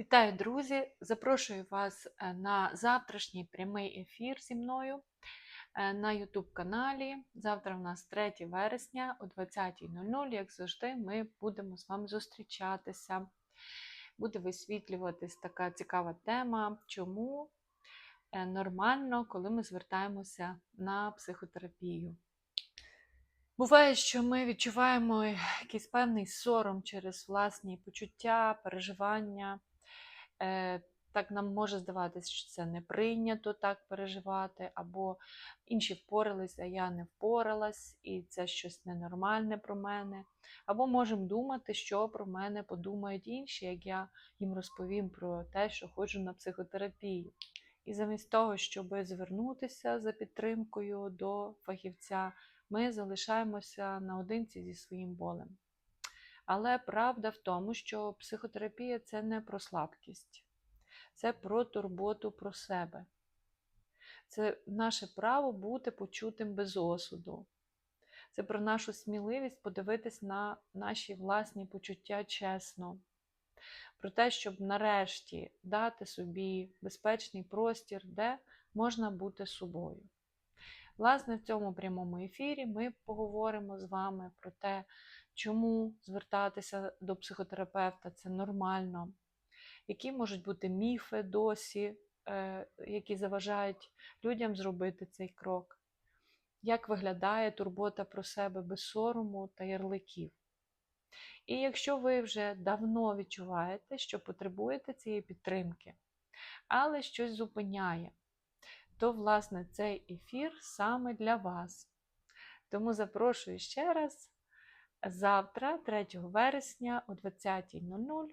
Вітаю, друзі! Запрошую вас е, на завтрашній прямий ефір зі мною е, на YouTube каналі. Завтра у нас 3 вересня о 20.00. Як завжди, ми будемо з вами зустрічатися. Буде висвітлюватись така цікава тема, чому е, нормально, коли ми звертаємося на психотерапію. Буває, що ми відчуваємо якийсь певний сором через власні почуття, переживання. Е, Так нам може здаватися, що це не прийнято так переживати, або інші впорались, а я не впоралась, і це щось ненормальне про мене. Або можемо думати, що про мене подумають інші, як я їм розповім про те, що ходжу на психотерапію. І замість того, щоб звернутися за підтримкою до фахівця, ми залишаємося наодинці зі своїм болем. Але правда в тому, що психотерапія це не про слабкість, це про турботу про себе. Це наше право бути почутим без осуду. Це про нашу сміливість подивитись на наші власні почуття чесно. Про те, щоб нарешті дати собі безпечний простір, де можна бути собою. Власне, в цьому прямому ефірі ми поговоримо з вами про те, чому звертатися до психотерапевта це нормально, які можуть бути міфи досі, е, які заважають людям зробити цей крок, як виглядає турбота про себе без сорому та ярликів. І якщо ви вже давно відчуваєте, що потребуєте цієї підтримки, але щось зупиняє, то, власне, цей ефір саме для вас. Тому запрошую ще раз завтра, 3 вересня о 20.00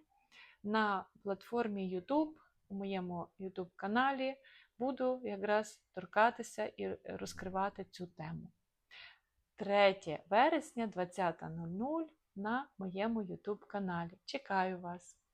на платформі YouTube, у моєму YouTube каналі, буду якраз торкатися і розкривати цю тему. 3 вересня 20.00 на моєму YouTube каналі. Чекаю вас!